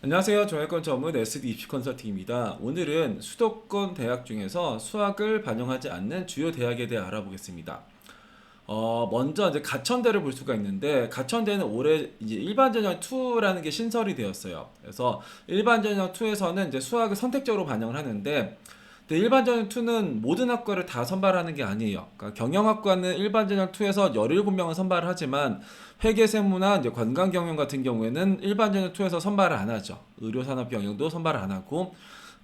안녕하세요. 정외권 전문 SD 입시 컨설팅입니다. 오늘은 수도권 대학 중에서 수학을 반영하지 않는 주요 대학에 대해 알아보겠습니다. 어, 먼저 이제 가천대를 볼 수가 있는데 가천대는 올해 이제 일반 전형 2라는 게 신설이 되었어요. 그래서 일반 전형 2에서는 이제 수학을 선택적으로 반영을 하는데 근데 일반 전형 2는 모든 학과를 다 선발하는 게 아니에요. 그러니까 경영학과는 일반 전형 2에서 17명을 선발을 하지만 회계세무나 이제 관광경영 같은 경우에는 일반 전형 2에서 선발을 안 하죠. 의료산업 경영도 선발을 안 하고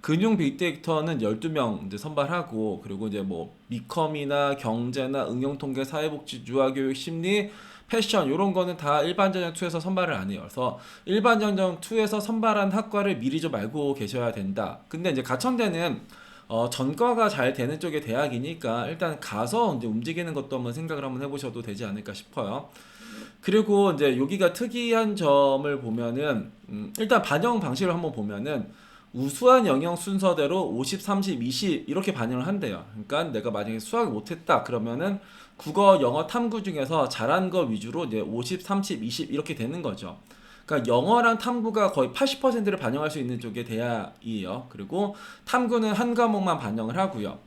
금융 빅데이터는 12명 이제 선발하고 그리고 이제 뭐 미컴이나 경제나 응용통계 사회복지 유아교육 심리 패션 이런 거는 다 일반 전형 2에서 선발을 안 해요. 그래서 일반 전형 2에서 선발한 학과를 미리 좀 알고 계셔야 된다. 근데 이제 가천대는 어, 전과가 잘 되는 쪽의 대학이니까 일단 가서 이제 움직이는 것도 한번 생각을 한번 해보셔도 되지 않을까 싶어요. 그리고 이제 여기가 특이한 점을 보면은 음, 일단 반영 방식을 한번 보면은 우수한 영역 순서대로 50, 30, 20 이렇게 반영을 한대요. 그러니까 내가 만약에 수학을 못했다 그러면은 국어, 영어, 탐구 중에서 잘한 거 위주로 이제 50, 30, 20 이렇게 되는 거죠. 그러니까 영어랑 탐구가 거의 80%를 반영할 수 있는 쪽의 대학이에요. 그리고 탐구는 한 과목만 반영을 하고요.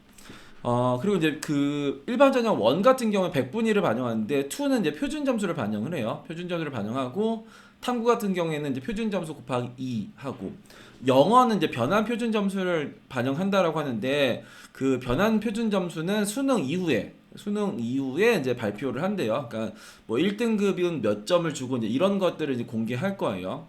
어 그리고 이제 그 일반 전형 원 같은 경우에 100분위를 반영하는데 2는 이제 표준 점수를 반영을 해요. 표준 점수를 반영하고 탐구 같은 경우에는 이제 표준 점수 곱하기 2 하고 영어는 이제 변환 표준 점수를 반영한다라고 하는데 그 변환 표준 점수는 수능 이후에 수능 이후에 이제 발표를 한대요. 그러니까 뭐 1등급은 몇 점을 주고 이제 이런 것들을 이제 공개할 거예요.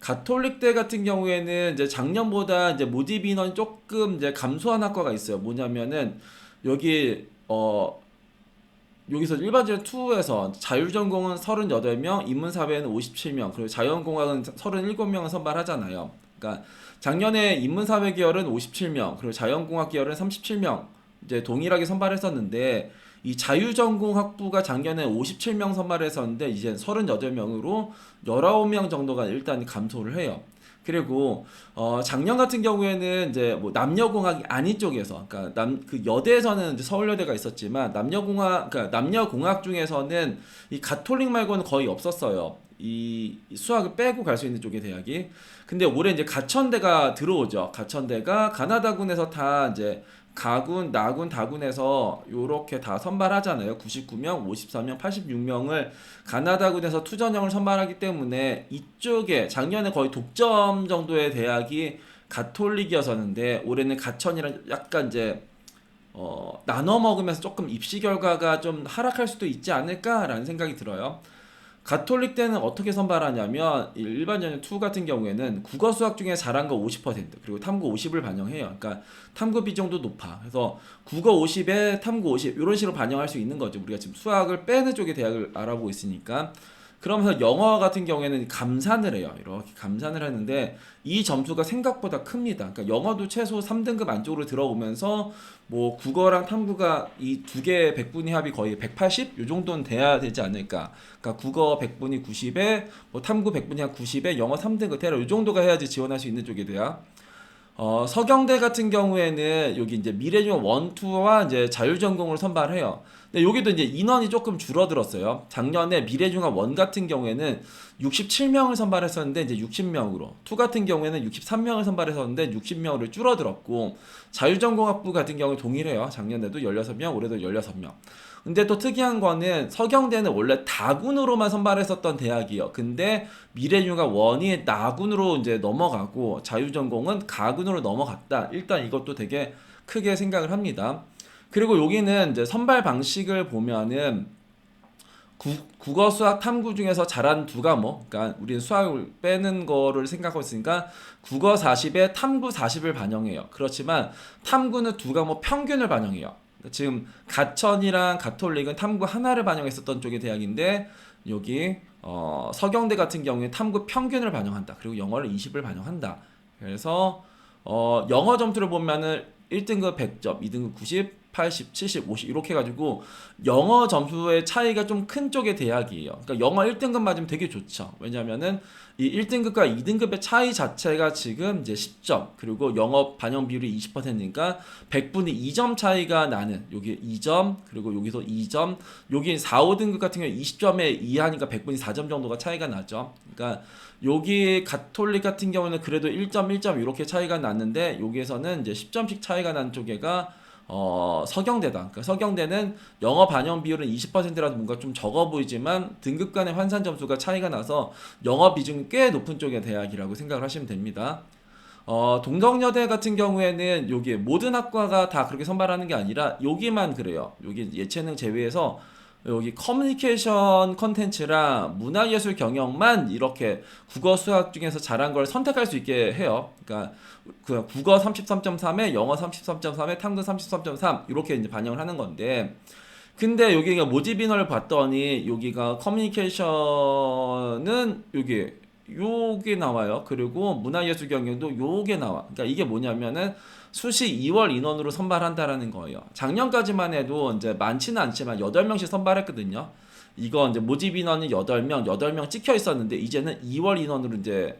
가톨릭대 같은 경우에는 이제 작년보다 이제 모집 인원이 조금 이제 감소한 학과가 있어요. 뭐냐면은 여기 어 여기서 일반적인 2에서 자율전공은 38명, 인문사회는 57명, 그리고 자연공학은 37명을 선발하잖아요. 그러니까 작년에 인문사회 계열은 57명, 그리고 자연공학 계열은 37명 이제 동일하게 선발했었는데 이 자유전공 학부가 작년에 57명 선발했었는데 이제 38명으로 19명 정도가 일단 감소를 해요. 그리고 어 작년 같은 경우에는 이제 뭐 남녀공학이 아닌 쪽에서 그러니까 남 그 여대에서는 이제 서울여대가 있었지만 남녀공학 그러니까 남녀공학 중에서는 이 가톨릭 말고는 거의 없었어요. 이 수학을 빼고 갈 수 있는 쪽의 대학이. 근데 올해 이제 가천대가 들어오죠. 가천대가 가나다군에서 다 이제 가군, 나군, 다군에서 요렇게 다 선발하잖아요. 99명, 54명, 86명을 가나다군에서 투전형을 선발하기 때문에 이쪽에 작년에 거의 독점 정도의 대학이 가톨릭이었었는데 올해는 가천이랑 약간 이제 어, 나눠 먹으면서 조금 입시 결과가 좀 하락할 수도 있지 않을까라는 생각이 들어요. 가톨릭 때는 어떻게 선발하냐면 일반 전형 2 같은 경우에는 국어 수학 중에 잘한 거 50% 그리고 탐구 50을 반영해요. 그러니까 탐구 비중도 높아. 그래서 국어 50에 탐구 50 이런 식으로 반영할 수 있는 거죠. 우리가 지금 수학을 빼는 쪽의 대학을 알아보고 있으니까 그러면서 영어 같은 경우에는 감산을 해요. 이렇게 감산을 하는데 이 점수가 생각보다 큽니다. 그러니까 영어도 최소 3등급 안쪽으로 들어오면서 뭐 국어랑 탐구가 이 두 개의 백분위 합이 거의 180? 요 정도는 돼야 되지 않을까. 그러니까 국어 100분위 90에 뭐 탐구 100분위 한 90에 영어 3등급 테러 요 정도가 해야지 지원할 수 있는 쪽에 대학. 어, 서경대 같은 경우에는 여기 이제 미래지원 1, 2와 이제 자율전공을 선발해요. 근데 여기도 이제 인원이 조금 줄어들었어요. 작년에 미래중학 1 같은 경우에는 67명을 선발했었는데 이제 60명으로, 2 같은 경우에는 63명을 선발했었는데 60명으로 줄어들었고, 자율전공학부 같은 경우 동일해요. 작년에도 16명, 올해도 16명. 근데 또 특이한 거는 서경대는 원래 다군으로만 선발했었던 대학이에요. 근데 미래융합 원이 나군으로 이제 넘어가고 자유전공은 가군으로 넘어갔다. 일단 이것도 되게 크게 생각을 합니다. 그리고 여기는 이제 선발 방식을 보면은 구, 국어 수학 탐구 중에서 잘한 두 과목 그러니까 우리는 수학을 빼는 거를 생각하고 있으니까 국어 40에 탐구 40을 반영해요 그렇지만 탐구는 두 과목 평균을 반영해요 지금 가천이랑 가톨릭은 탐구 하나를 반영했었던 쪽의 대학인데 여기 어, 서경대 같은 경우에 탐구 평균을 반영한다. 그리고 영어를 20을 반영한다. 그래서 어, 영어 점수를 보면은 1등급 100점, 2등급 90, 80, 70, 50 이렇게 해가지고 영어 점수의 차이가 좀 큰 쪽의 대학이에요. 그러니까 영어 1등급 맞으면 되게 좋죠. 왜냐면은 이 1등급과 2등급의 차이 자체가 지금 이제 10점 그리고 영어 반영 비율이 20%니까 100분의 2점 차이가 나는 여기 2점 그리고 여기서 2점 여기 4, 5등급 같은 경우 20점에 이하니까 100분의 4점 정도가 차이가 나죠. 그러니까 여기 가톨릭 같은 경우는 그래도 1점 1점 이렇게 차이가 났는데 여기에서는 이제 10점씩 차이가 난 쪽에가 어, 서경대다. 그러니까 서경대는 영어 반영 비율은 20%라서 뭔가 좀 적어 보이지만 등급 간의 환산 점수가 차이가 나서 영어 비중이 꽤 높은 쪽의 대학이라고 생각을 하시면 됩니다. 어, 동덕여대 같은 경우에는 여기 모든 학과가 다 그렇게 선발하는 게 아니라 여기만 그래요. 여기 예체능 제외해서 여기 커뮤니케이션 컨텐츠랑 문화예술 경영만 이렇게 국어 수학 중에서 잘한 걸 선택할 수 있게 해요. 그러니까 그 국어 33.3에 영어 33.3에 탐구 33.3 이렇게 이제 반영을 하는 건데 근데 여기가 모집 인원을 봤더니 여기가 커뮤니케이션은 여기 요게 나와요. 그리고 문화예술 경영도 요게 나와. 그러니까 이게 뭐냐면은 수시 2월 인원으로 선발한다라는 거예요. 작년까지만 해도 이제 많지는 않지만 8명씩 선발했거든요. 이거 이제 모집 인원이 8명, 8명 찍혀 있었는데 이제는 2월 인원으로 이제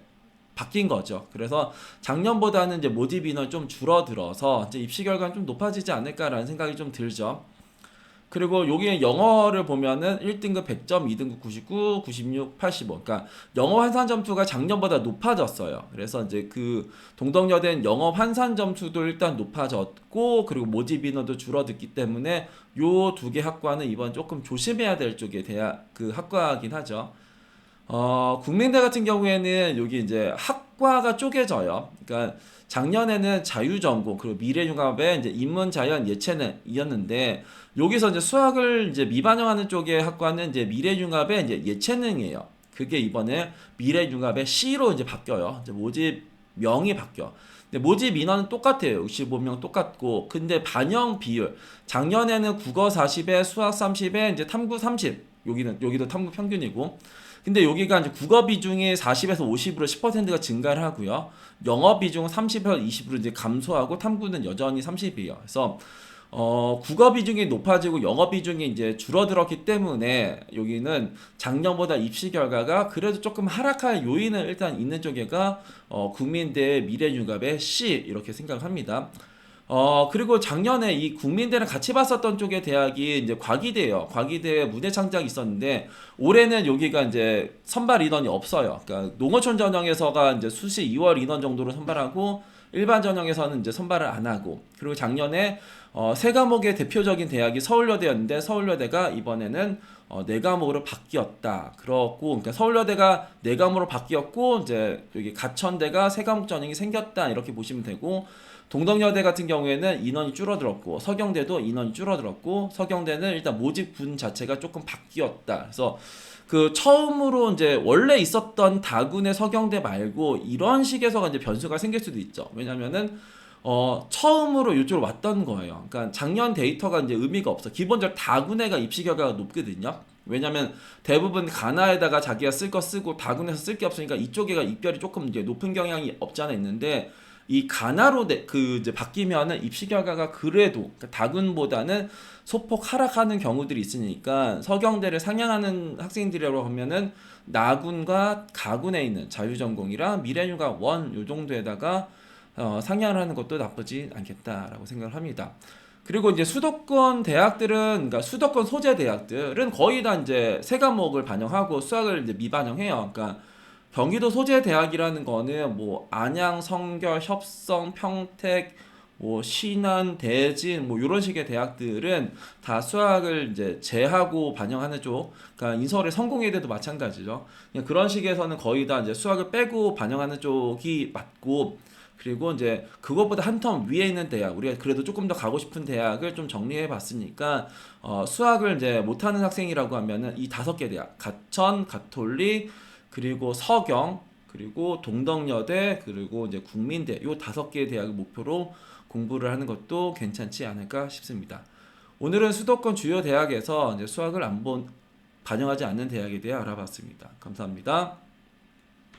바뀐 거죠. 그래서 작년보다는 이제 모집 인원 좀 줄어들어서 이제 입시 결과는 좀 높아지지 않을까라는 생각이 좀 들죠. 그리고 여기 영어를 보면은 1등급 100점, 2등급 99, 96, 85. 그러니까 영어 환산 점수가 작년보다 높아졌어요. 그래서 이제 그 동덕여대는 영어 환산 점수도 일단 높아졌고 그리고 모집 인원도 줄어들기 때문에 요 두 개 학과는 이번 조금 조심해야 될 쪽의 대학 그 학과긴 하죠. 어, 국민대 같은 경우에는 여기 이제 학과가 쪼개져요. 그러니까 작년에는 자유전공 그리고 미래융합의 이제 인문 자연 예체능이었는데 여기서 이제 수학을 이제 미반영하는 쪽의 학과는 이제 미래융합의 이제 예체능이에요. 그게 이번에 미래융합의 C로 이제 바뀌어요. 이제 모집 명이 바뀌어. 근데 모집 인원은 똑같아요. 65명 똑같고. 근데 반영 비율. 작년에는 국어 40에 수학 30에 이제 탐구 30. 여기는 여기도 탐구 평균이고. 근데 여기가 이제 국어 비중이 40에서 50으로 10%가 증가를 하고요. 영어 비중은 30에서 20으로 이제 감소하고 탐구는 여전히 30이에요. 그래서 어, 국어 비중이 높아지고 영어 비중이 이제 줄어들었기 때문에 여기는 작년보다 입시 결과가 그래도 조금 하락할 요인은 일단 있는 쪽에가 어, 국민대 미래융합의 C 이렇게 생각합니다. 어, 그리고 작년에 이 국민대랑 같이 봤었던 쪽의 대학이 이제 과기대예요. 과기대 무대 창작이 있었는데 올해는 여기가 이제 선발 인원이 없어요. 그러니까 농어촌 전형에서가 이제 수시 2월 인원 정도로 선발하고 일반 전형에서는 이제 선발을 안 하고 그리고 작년에 어, 세 과목의 대표적인 대학이 서울여대였는데 서울여대가 이번에는 어, 네 과목으로 바뀌었다. 그렇고 그러니까 서울여대가 네 과목으로 바뀌었고 이제 여기 가천대가 세 과목 전형이 생겼다 이렇게 보시면 되고 동덕여대 같은 경우에는 인원이 줄어들었고 서경대도 인원이 줄어들었고 서경대는 일단 모집군 자체가 조금 바뀌었다. 그래서 그 처음으로 이제 원래 있었던 다군의 서경대 말고 이런 식에서가 이제 변수가 생길 수도 있죠. 왜냐면은 어 처음으로 이쪽으로 왔던 거예요. 그러니까 작년 데이터가 이제 의미가 없어. 기본적으로 다군애가 입시 결과가 높거든요. 왜냐면 대부분 가나에다가 자기가 쓸 거 쓰고 다군에서 쓸 게 없으니까 이쪽에가 입결이 조금 이제 높은 경향이 없지 않아 있는데 이 가나로 내- 그 이제 바뀌면은 입시 결과가 그래도 그러니까 다군보다는 소폭 하락하는 경우들이 있으니까 서경대를 상향하는 학생들이라고 하면은 나군과 가군에 있는 자유전공이랑 미래휴가 원 요 정도에다가 어, 상향을 하는 것도 나쁘지 않겠다라고 생각을 합니다. 그리고 이제 수도권 대학들은 그러니까 수도권 소재 대학들은 거의 다 이제 세 과목을 반영하고 수학을 이제 미반영해요. 그러니까 경기도 소재 대학이라는 거는 뭐 안양, 성결, 협성, 평택, 뭐 신안, 대진 뭐 이런 식의 대학들은 다 수학을 이제 제하고 반영하는 쪽, 그러니까 인서울의 성공회대도 마찬가지죠. 그런 식에서는 거의 다 이제 수학을 빼고 반영하는 쪽이 맞고 그리고 이제 그것보다 한 텀 위에 있는 대학 우리가 그래도 조금 더 가고 싶은 대학을 좀 정리해 봤으니까 어, 수학을 이제 못하는 학생이라고 하면은 이 다섯 개 대학 가천, 가톨릭 그리고 서경 그리고 동덕여대 그리고 이제 국민대 요 다섯 개 대학을 목표로 공부를 하는 것도 괜찮지 않을까 싶습니다. 오늘은 수도권 주요 대학에서 이제 수학을 안 본 반영하지 않는 대학에 대해 알아봤습니다. 감사합니다.